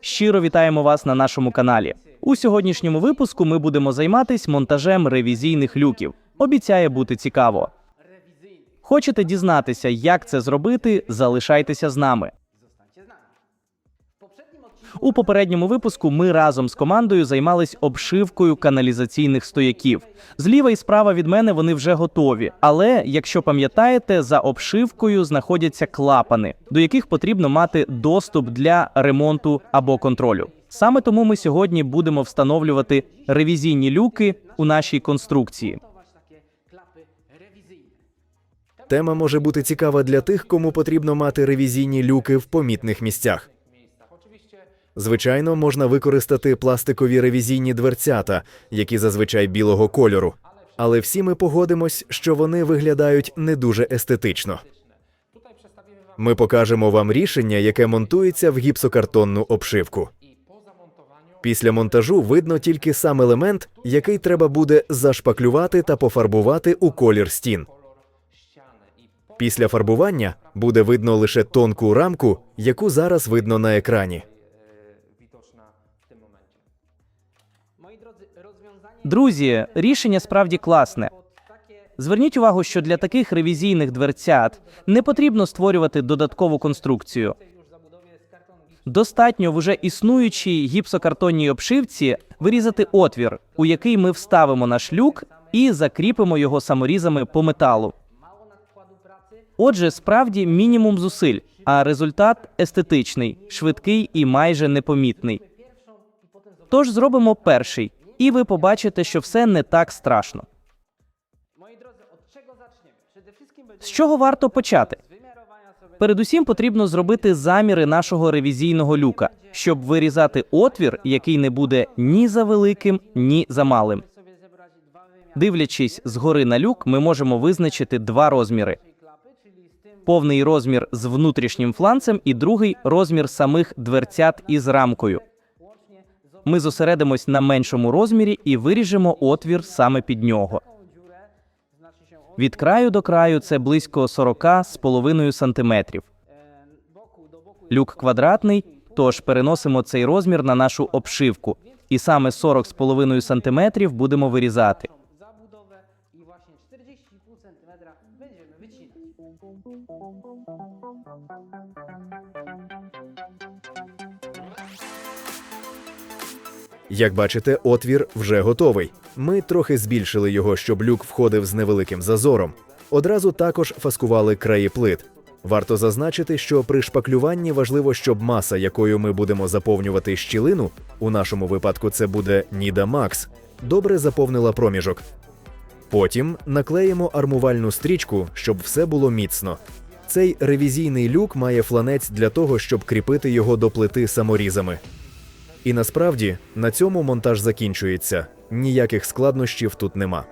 Щиро вітаємо вас на нашому каналі. У сьогоднішньому випуску ми будемо займатись монтажем ревізійних люків. Обіцяє бути цікаво. Хочете дізнатися, як це зробити? Залишайтеся з нами. У попередньому випуску ми разом з командою займались обшивкою каналізаційних стояків. Зліва і справа від мене вони вже готові. Але, якщо пам'ятаєте, за обшивкою знаходяться клапани, до яких потрібно мати доступ для ремонту або контролю. Саме тому ми сьогодні будемо встановлювати ревізійні люки у нашій конструкції. Тема може бути цікава для тих, кому потрібно мати ревізійні люки в помітних місцях. Звичайно, можна використати пластикові ревізійні дверцята, які зазвичай білого кольору. Але всі ми погодимось, що вони виглядають не дуже естетично. Ми покажемо вам рішення, яке монтується в гіпсокартонну обшивку. Після монтажу видно тільки сам елемент, який треба буде зашпаклювати та пофарбувати у колір стін. Після фарбування буде видно лише тонку рамку, яку зараз видно на екрані. Друзі, рішення справді класне. Зверніть увагу, що для таких ревізійних дверцят не потрібно створювати додаткову конструкцію. Достатньо в уже існуючій гіпсокартонній обшивці вирізати отвір, у який ми вставимо наш люк і закріпимо його саморізами по металу. Отже, справді мінімум зусиль, а результат естетичний, швидкий і майже непомітний. Тож зробимо перший, і ви побачите, що все не так страшно. З чого варто почати? Передусім потрібно зробити заміри нашого ревізійного люка, щоб вирізати отвір, який не буде ні за великим, ні за малим. Дивлячись згори на люк, ми можемо визначити два розміри: повний розмір з внутрішнім фланцем і другий розмір самих дверцят із рамкою. Ми зосередимось на меншому розмірі і виріжемо отвір саме під нього. Від краю до краю це близько 40 з половиною сантиметрів. Люк квадратний, тож переносимо цей розмір на нашу обшивку, і саме 40 з половиною сантиметрів будемо вирізати. 40,5 będziemy wycinać. Як бачите, отвір вже готовий. Ми трохи збільшили його, щоб люк входив з невеликим зазором. Одразу також фаскували краї плит. Варто зазначити, що при шпаклюванні важливо, щоб маса, якою ми будемо заповнювати щілину, у нашому випадку це буде Ніда Макс, добре заповнила проміжок. Потім наклеїмо армувальну стрічку, щоб все було міцно. Цей ревізійний люк має фланець для того, щоб кріпити його до плити саморізами. І насправді на цьому монтаж закінчується. Ніяких складнощів тут нема.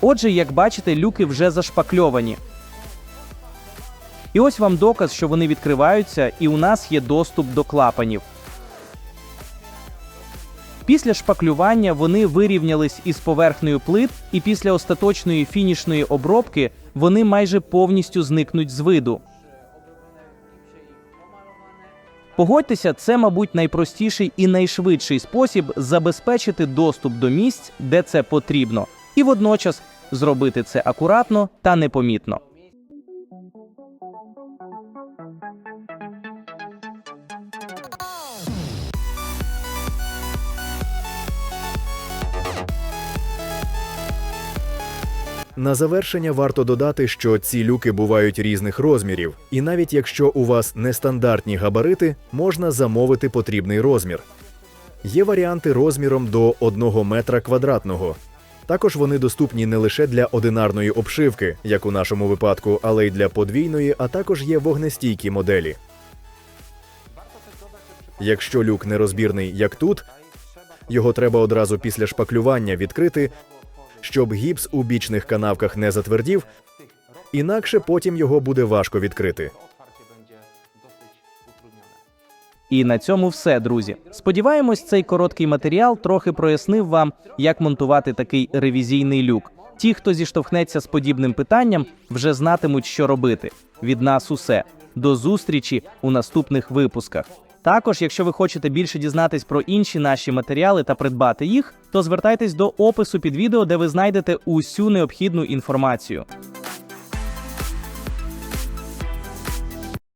Отже, як бачите, люки вже зашпакльовані. І ось вам доказ, що вони відкриваються, і у нас є доступ до клапанів. Після шпаклювання вони вирівнялись із поверхнею плит, і після остаточної фінішної обробки вони майже повністю зникнуть з виду. Погодьтеся, це, мабуть, найпростіший і найшвидший спосіб забезпечити доступ до місць, де це потрібно, і водночас зробити це акуратно та непомітно. На завершення варто додати, що ці люки бувають різних розмірів, і навіть якщо у вас нестандартні габарити, можна замовити потрібний розмір. Є варіанти розміром до 1 метра квадратного. Також вони доступні не лише для одинарної обшивки, як у нашому випадку, але й для подвійної, а також є вогнестійкі моделі. Якщо люк нерозбірний, як тут, його треба одразу після шпаклювання відкрити, щоб гіпс у бічних канавках не затвердів, інакше потім його буде важко відкрити. І на цьому все, друзі. Сподіваємось, цей короткий матеріал трохи прояснив вам, як монтувати такий ревізійний люк. Ті, хто зіштовхнеться з подібним питанням, вже знатимуть, що робити. Від нас усе. До зустрічі у наступних випусках. Також, якщо ви хочете більше дізнатись про інші наші матеріали та придбати їх, то звертайтесь до опису під відео, де ви знайдете усю необхідну інформацію.